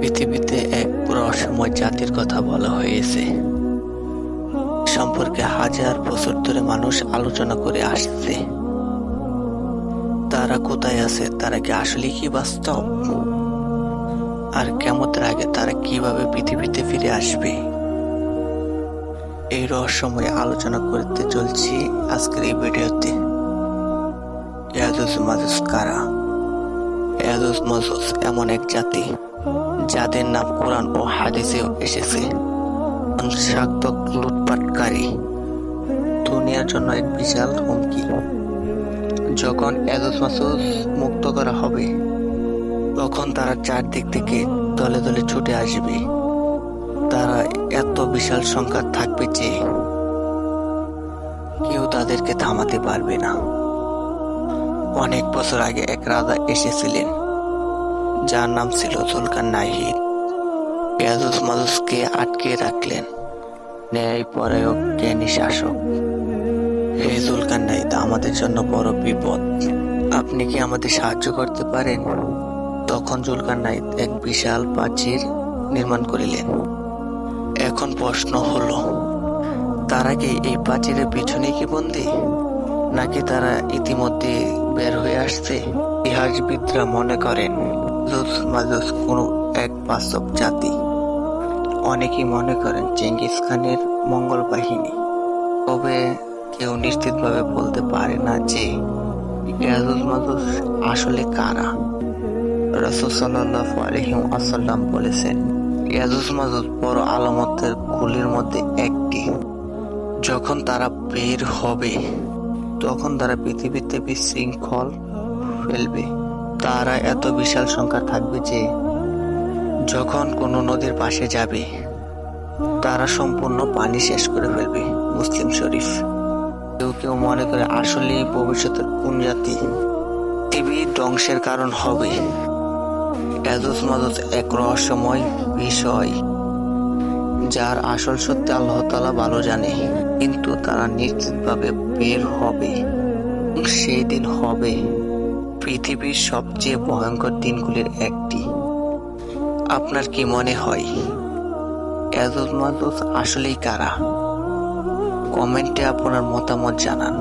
পৃথিবীতে এক রহস্যময় জাতির কথা বলা হয়েছে। সম্পর্কে হাজার বছর ধরে মানুষ আলোচনা করে আসছে। তারা কোথায় আছে, তারা কি আসলে কি বাস্তব? আর কেমতের আগে তারা কীভাবে পৃথিবীতে ফিরে আসবে? এই রহস্যময় আলোচনা করতে চলছি আজকের এই ভিডিওতে। কারা? এমন এক জাতি। যাদের নাম কোরআন ও হাদিসেও এসেছে। লুটপাটকারী। দুনিয়ার জন্য এক বিশাল হুমকি। যখন এজস মাসুস মুক্ত করা হবে, তখন তারা চারদিক থেকে দলে দলে ছুটে আসবে। তারা এত বিশাল সংখ্যা থাকবে যে কেউ তাদেরকে থামাতে পারবে না। অনেক বছর আগে এক রাজা এসেছিলেন। যার নাম ছিল জুলকার নাহিদ। ইয়াজুজ মাজুজকে আটকে রাখলেন। ন্যায় পরায়ক জ্ঞানী শাসক হে জুলকার নাহিদ, আমাদের জন্য বড় বিপদ। আপনি কি আমাদের সাহায্য করতে পারেন? তখন জুলকার নাহিদ এক বিশাল প্রাচীর নির্মাণ করিলেন। এখন প্রশ্ন হলো, তারা কি এই প্রাচীরের পিছনে কি বন্দী? নাকি তারা ইতিমধ্যে বের হয়ে আসছে? ইতিহাসবিদরা মনে করেন। মাজুজ কোনো এক বাস্তব জাতি। অনেকেই মনে করেন চেঙ্গিস খানের মঙ্গল বাহিনী। তবে কেউ নিশ্চিতভাবে বলতে পারে না যে ইয়াজুজ মাজুজ আসলে কারা। রসুল সাল্লাহ আলহিম আসাল্লাম বলেছেন ইয়াজুজ মাজুজ বড় আলামতের গুলির মধ্যে একটি। যখন তারা বের হবে, তখন তারা পৃথিবীতে বিশৃঙ্খল ফেলবে। তারা এত বিশাল সংখ্যা থাকবে যে যখন কোনো নদীর পাশে যাবে, তারা সম্পূর্ণ পানি শেষ করে ফেলবে, মুসলিম শরীফ। কেউ কেউ মনে করে আসলেই ভবিষ্যতের কোন জাতি পৃথিবী ধ্বংসের কারণ হবে। এজস মজস এক রহস্যময় বিষয়, যার আসল সত্যি আল্লাহ তালা ভালো জানে, কিন্তু তারা নিশ্চিতভাবে বের হবে সেই দিন হবে। পৃথিবীর সবচেয়ে ভয়ঙ্কর দিনগুলির একটি। আপনার কি মনে হয় মাজুজ আসলেই কারা? কমেন্টে আপনার মতামত জানান।